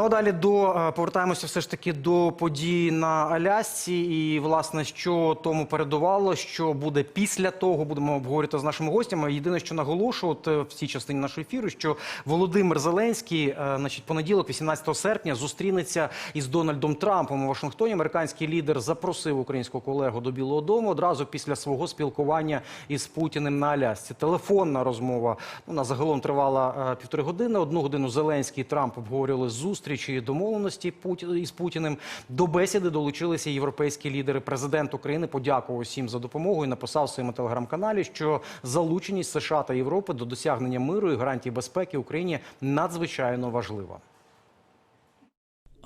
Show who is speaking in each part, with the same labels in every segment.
Speaker 1: Ну а далі до е, повертаємося все ж таки до подій на Алясці, і власне що тому передувало, що буде після того, будемо обговорювати з нашими гостями. Єдине, що наголошу, от е, в цій частині нашого ефіру, що Володимир Зеленський, е, значить, понеділок, 18 серпня, зустрінеться із Дональдом Трампом у Вашингтоні. Американський лідер запросив українського колегу до Білого Дому одразу після свого спілкування із Путіним на Алясці. Телефонна розмова вона загалом тривала півтори години. Одну годину Зеленський і Трамп обговорювали зустрічі і домовленості із Путіним. До бесіди долучилися європейські лідери. Президент України подякував усім за допомогу і написав в своєму телеграм-каналі, що залученість США та Європи до досягнення миру і гарантій безпеки Україні надзвичайно важлива.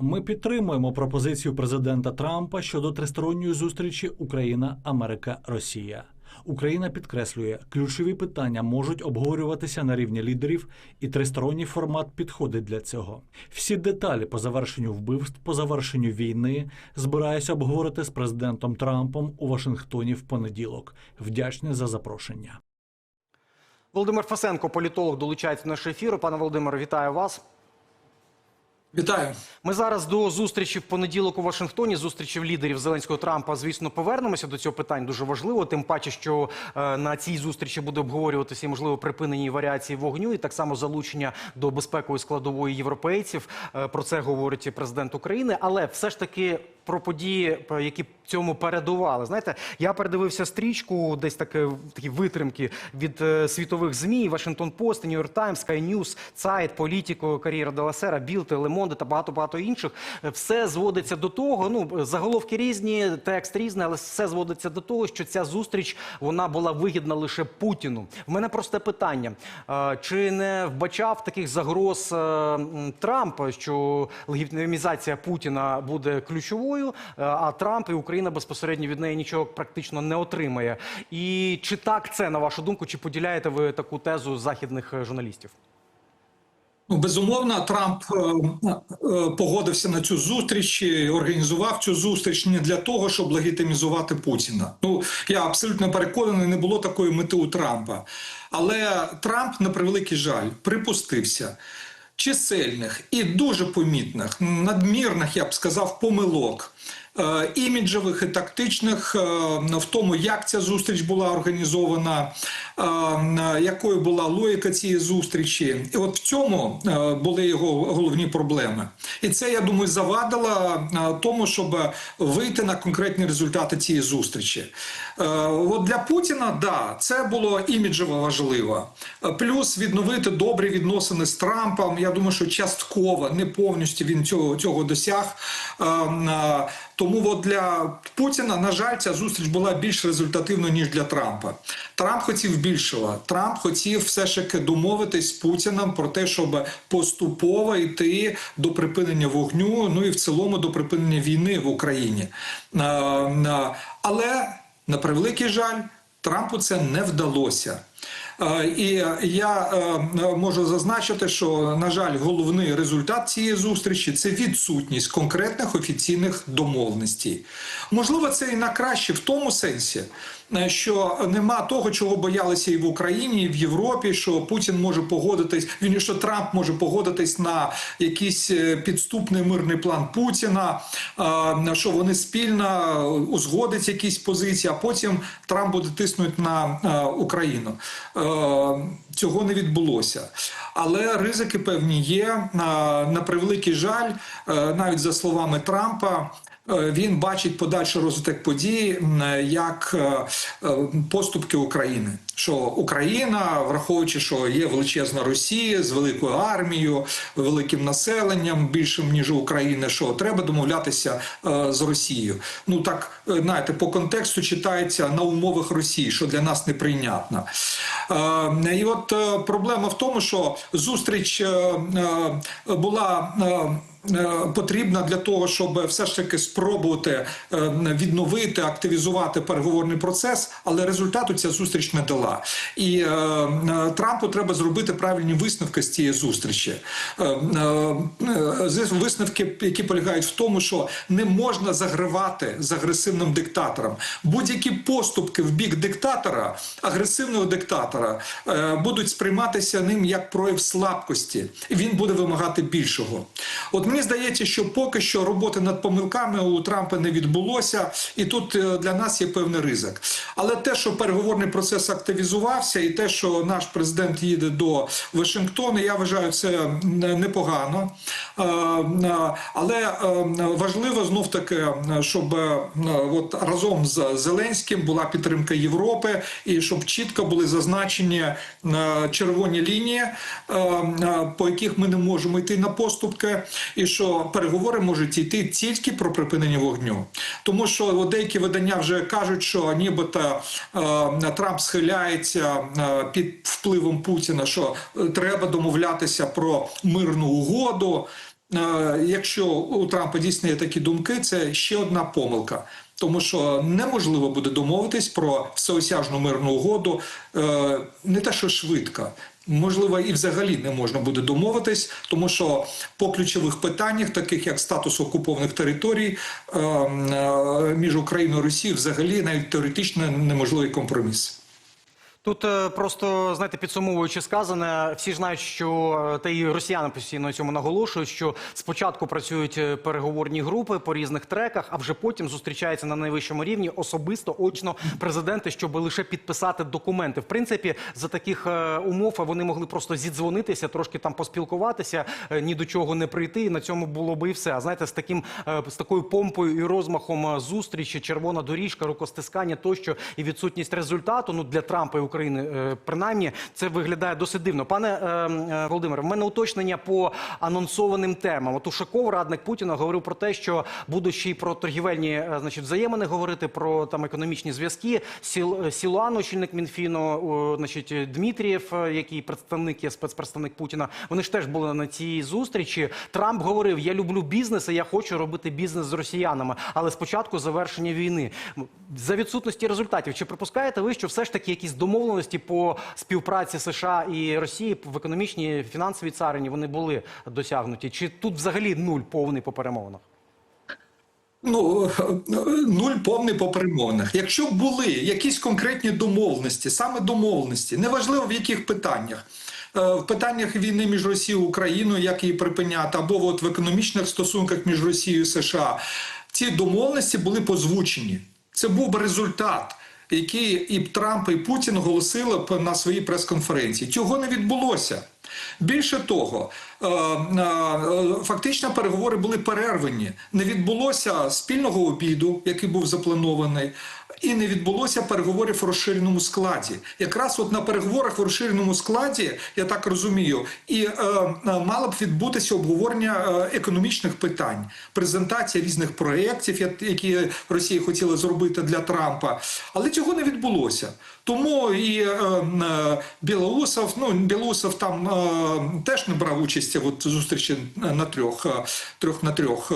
Speaker 2: Ми підтримуємо пропозицію президента Трампа щодо тристоронньої зустрічі Україна, Америка, Росія. Україна підкреслює, ключові питання можуть обговорюватися на рівні лідерів, і тристоронній формат підходить для цього. Всі деталі по завершенню вбивств, по завершенню війни збираюся обговорити з президентом Трампом у Вашингтоні в понеділок. Вдячний за запрошення.
Speaker 1: Володимир Фасенко, політолог, долучається до нашого ефіру. Пане Володимире, вітаю вас.
Speaker 3: Вітаю.
Speaker 1: Ми зараз до зустрічі в понеділок у Вашингтоні, зустрічі лідерів Зеленського Трампа. Звісно, повернемося до цього питань. Дуже важливо. Тим паче, що е, на цій зустрічі буде обговорюватися можливо припинені варіації вогню, і так само залучення до безпекової складової європейців. Е, про це говорить і президент України. Але все ж таки про події, е, які цьому передували. Знаєте, я передивився стрічку, десь таке такі витримки від світових змі: Вашингтон Пост, Нью-Йорк Таймс, Sky News, Цайт, Політіко, Кар'єра Деласера, Білд, Лемонде та багато багато інших. Е, Все зводиться до того. Ну заголовки різні, текст різний, але все зводиться до того, що ця зустріч вона була вигідна лише Путіну. В мене просте питання: чи не вбачав таких загроз е, Трамп, що легітимізація Путіна буде ключовою, е, а Трамп і Україна безпосередньо від неї нічого практично не отримає. І чи так це на вашу думку, чи поділяєте ви таку тезу західних журналістів?
Speaker 3: Ну, безумовно, Трамп е, е, погодився на цю зустріч, організував цю зустріч не для того, щоб легітимізувати Путіна. Ну я абсолютно переконаний, не було такої мети у Трампа. Але Трамп, на превеликий жаль, припустився чисельних і дуже помітних, надмірних, я б сказав, помилок. Е, Іміджевих і тактичних е, в тому, як ця зустріч була організована, е, якою була логіка цієї зустрічі, і от в цьому були його головні проблеми. І це я думаю завадило тому, щоб вийти на конкретні результати цієї зустрічі. От для Путіна, да, це було іміджево важливо. Плюс відновити добрі відносини з Трампом. Я думаю, що частково, не повністю він цього, цього досяг. Тому от для Путіна, на жаль, ця зустріч була більш результативною, ніж для Трампа. Трамп хотів більшого. Трамп хотів все ж таки домовитись з Путіним про те, щоб поступово йти до припинення вогню, ну і в цілому до припинення війни в Україні. Е, е, Але на превеликий жаль, Трампу це не вдалося. Е, І я е, можу зазначити, що на жаль, головний результат цієї зустрічі це відсутність конкретних офіційних домовленостей. Можливо, це і на краще в тому сенсі, е, що нема того, чого боялися і в Україні, і в Європі, що Путін може погодитись, він що Трамп може погодитись на якийсь підступний мирний план Путіна, що вони спільно узгодять якісь позиції, а потім Трамп буде тиснути на Україну. Е, Цього не відбулося, але ризики певні є. На, превеликий жаль, е, навіть за словами Трампа. Е, Він бачить подальший розвиток подій як е, е, поступки України. Що Україна, враховуючи, що є величезна Росія з великою армією, великим населенням, більшим ніж у України, що треба домовлятися з Росією. Ну так знаєте, по контексту читається на умовах Росії, що для нас неприйнятно. Е, І от проблема в тому, що зустріч була. Е, Потрібна для того, щоб все ж таки спробувати е, відновити, активізувати переговорний процес, але результату ця зустріч не дала. І е, Трампу треба зробити правильні висновки з цієї зустрічі. Висновки, які полягають в тому, що не можна загравати з агресивним диктатором. Будь-які поступки в бік диктатора, агресивного диктатора, будуть сприйматися ним як прояв слабкості, і він буде вимагати більшого. От мені здається, що поки що роботи над помилками у Трампа не відбулося, і тут е, для нас є певний ризик. Але те, що переговорний процес активізувався, і те, що наш президент їде до Вашингтона, я вважаю, це непогано. Е, е, Але важливо знов таки, щоб от разом з Зеленським була підтримка Європи, і щоб чітко були зазначені червоні лінії, по яких ми не можемо йти на поступки, і що переговори можуть йти тільки про припинення вогню. Тому що деякі видання вже кажуть, що нібито е, Трамп схиляється е, під впливом Путіна, що е, треба домовлятися про мирну угоду. Якщо у Трампа дійсно є такі думки, це ще одна помилка. Тому що неможливо буде домовитись про всеосяжну мирну угоду не те, що швидко. Можливо, і взагалі не можна буде домовитись, тому що по ключових питаннях, таких як статус окупованих територій е, е, між Україною і Росією, взагалі навіть теоретично неможливий компроміс.
Speaker 1: Тут е, просто знаєте, підсумовуючи сказане, всі знають, що е, та і росіяни постійно цьому наголошують, що спочатку працюють е, переговорні групи по різних треках, а вже потім зустрічаються на найвищому рівні особисто очно президенти, щоб лише підписати документи. В принципі, за таких умов вони могли просто зідзвонитися, трошки там поспілкуватися, ні до чого не прийти. І на цьому було би і все. А знаєте, з таким з такою помпою і розмахом зустрічі, червона доріжка, рукостискання тощо і відсутність результату. Ну для Трампа і України, е, принаймні, це виглядає досить дивно. Пане е, е, Володимире, в мене уточнення по анонсованим темам. От Ушаков, радник Путіна, говорив про те, що будуть ще й про торгівельні значить, взаємини говорити, про там економічні зв'язки. Сіл, Сілуан, очільник Мінфіну, значить, Дмитрієв, який представник є спецпредставник Путіна. Вони ж теж були на цій зустрічі. Трамп говорив: Я люблю бізнес, і я хочу робити бізнес з росіянами, але спочатку завершення війни. За відсутності результатів, чи припускаєте ви, що все ж таки якісь домовленості по співпраці США і Росії в економічній фінансовій царині вони були досягнуті? Чи тут взагалі нуль повний по перемовинах?
Speaker 3: Ну, нуль повний по перемовинах. Якщо були якісь конкретні домовленості, саме домовленості, неважливо в яких питаннях. Е, В питаннях війни між Росією і Україною, як її припиняти, або от в економічних стосунках між Росією і США, ці домовленості були позвучені. Це був результат, який і Трамп, і Путін оголосили б на своїй прес-конференції. Цього не відбулося. Більше того, е, е, фактично переговори були перервані. Не відбулося спільного обіду, який був запланований, і не відбулося переговорів в розширеному складі. Якраз от на переговорах в розширеному складі, я так розумію, і е, е, мало б відбутися обговорення е, економічних питань, презентація різних проєктів, які Росія хотіла зробити для Трампа. Але цього не відбулося. Тому і е, е, Білоусов, ну Білоусов там е, теж не брав участі в зустрічі на трьох, е, трьох на трьох.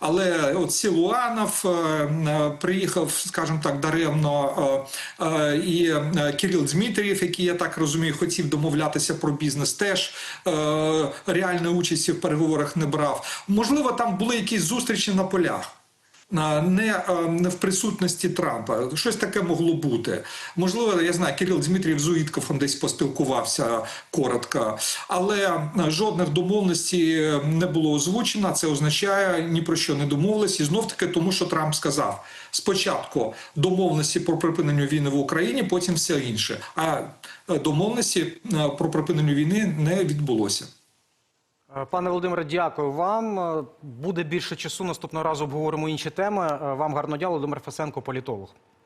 Speaker 3: Але от Сілуанов е, приїхав, скажімо так, даремно, е, е, і е, Кирил Дмитрієв, який я так розумію, хотів домовлятися про бізнес, теж реальної участі в переговорах не брав. Можливо, там були якісь зустрічі на полях. Не, в присутності Трампа. Щось таке могло бути. Можливо, я знаю, Кирил Дмитрієв з Уїткофом десь поспілкувався коротко, але жодних домовленостей не було озвучено. Це означає ні про що не домовились. І знов таки тому, що Трамп сказав: спочатку домовленості про припинення війни в Україні, потім все інше. А домовленості про припинення війни не відбулося.
Speaker 1: Е, Пане Володимире, дякую вам. Е, Буде більше часу. Наступного разу обговоримо інші теми. Е, Вам гарно дякую. Володимир Фесенко, політолог.